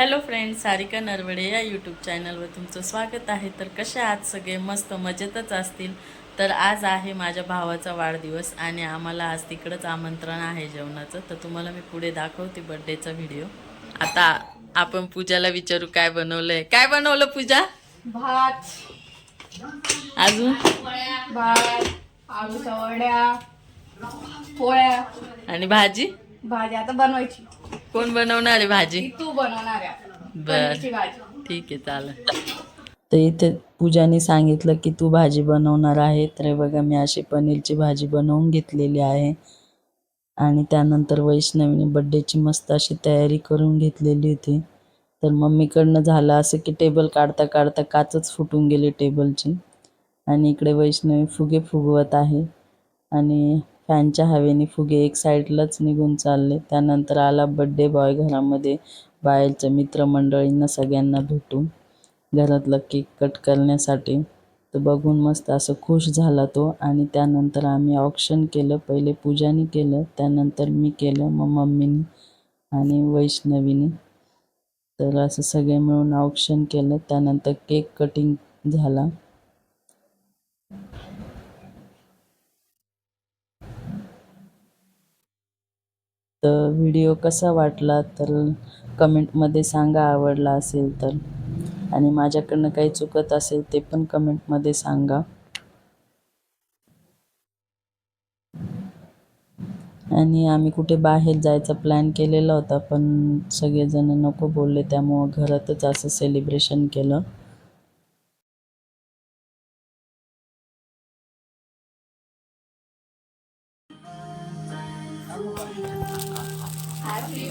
Hello friend Sarika Narwade या YouTube चॅनलवर तुमचं स्वागत आहे. तर कसे आहात सगळे? मस्त मजेतच असतील. तर आज आहे माझ्या भावाचा वाढदिवस आणि आम्हाला आज तिकडंच आमंत्रण आहे जेवणाचं. तर तुम्हाला मी पुढे दाखवते बड्डेचा व्हिडिओ आता आपण पूजाला विचारू काय बनवलंय? काय बनवलं पूजा? भात. अजून? भात वड्या पोळ्या. आणि भाजी? भाजी आता बनवायची. कोण बनवणार आहे भाजी? ती बनवणार आहे. बर. ठीक आहे चालेल. तर इथे पूजाने सांगितलं की तू भाजी बनवणार आहे. तर बघा मी अशी पनीरची भाजी बनवून घेतलेली आहे. आणि त्यानंतर वैष्णवीने बड्डेची मस्त अशी तयारी करून घेतलेली होती. तर मम्मीकडनं झालं असं की टेबल काढता काढता काचच फुटून गेली टेबलची आणि इकडे वैष्णवी फुगे फुगवत आहे. आणि फॅनच्या हवेने फुगे एक साईडलाच निघून चालले. त्यानंतर आला बड्डे बॉय घरामध्ये बाहेरच्या मित्रमंडळींना सगळ्यांना भेटून. घरातला केक कट करण्यासाठी तर बघून मस्त असं खुश झाला तो आणि त्यानंतर आम्ही ऑप्शन केलं. पहिले पूजानी केलं त्यानंतर मी केलं मग मम्मीनी आणि वैष्णवीनी. तर असं सगळे मिळून ऑप्शन केलं. त्यानंतर केक कटिंग झाला. तर व्हिडिओ कसा वाटला तर कमेंटमध्ये सांगा आवडला असेल तर. आणि माझ्याकडनं काही चुकत असेल ते पण कमेंटमध्ये सांगा. आणि आम्ही कुठे बाहेर जायचा प्लॅन केलेला होता पण सगळेजण नको बोलले त्यामुळं घरातच असं सेलिब्रेशन केलं. हॅपी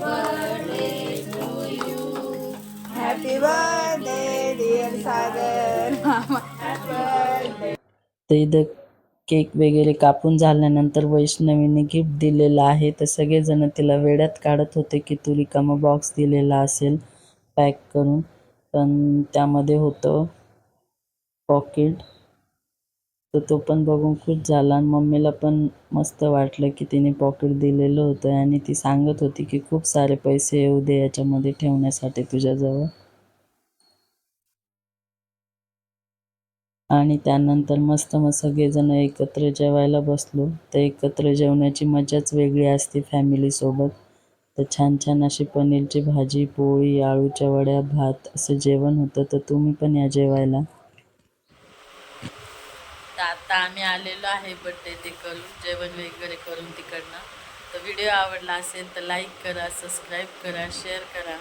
बर्थडे डिअर सागर तर इथं केक वगैरे कापून झाल्यानंतर वैष्णवीने गिफ्ट दिलेलं आहे. तर सगळेजण तिला वेड्यात काढत होते की तू रिकामा बॉक्स दिलेला असेल पॅक करून. पण त्यामध्ये होतं पॉकेट तर तो पण बघून खुश झाला आणि मम्मीला पण मस्त वाटलं की तिने पॉकेट दिलेलं होतं आणि ती सांगत होती की खूप सारे पैसे येऊ दे याच्यामध्ये ठेवण्यासाठी तुझ्याजवळ. आणि त्यानंतर मस्त मग सगळेजण एकत्र जेवायला बसलो. तर एकत्र जेवण्याची मजाच वेगळी असते फॅमिलीसोबत तर छान छान अशी पनीरची भाजी पोळी आळूच्या वड्या भात असं जेवण होतं. तर तुम्ही पण या जेवायला. आता आम्ही आलेलो आहे बड्डे ते करून जेवण वगैरे करून तिकडनं. तर व्हिडिओ आवडला असेल तर लाईक करा सबस्क्राईब करा शेअर करा.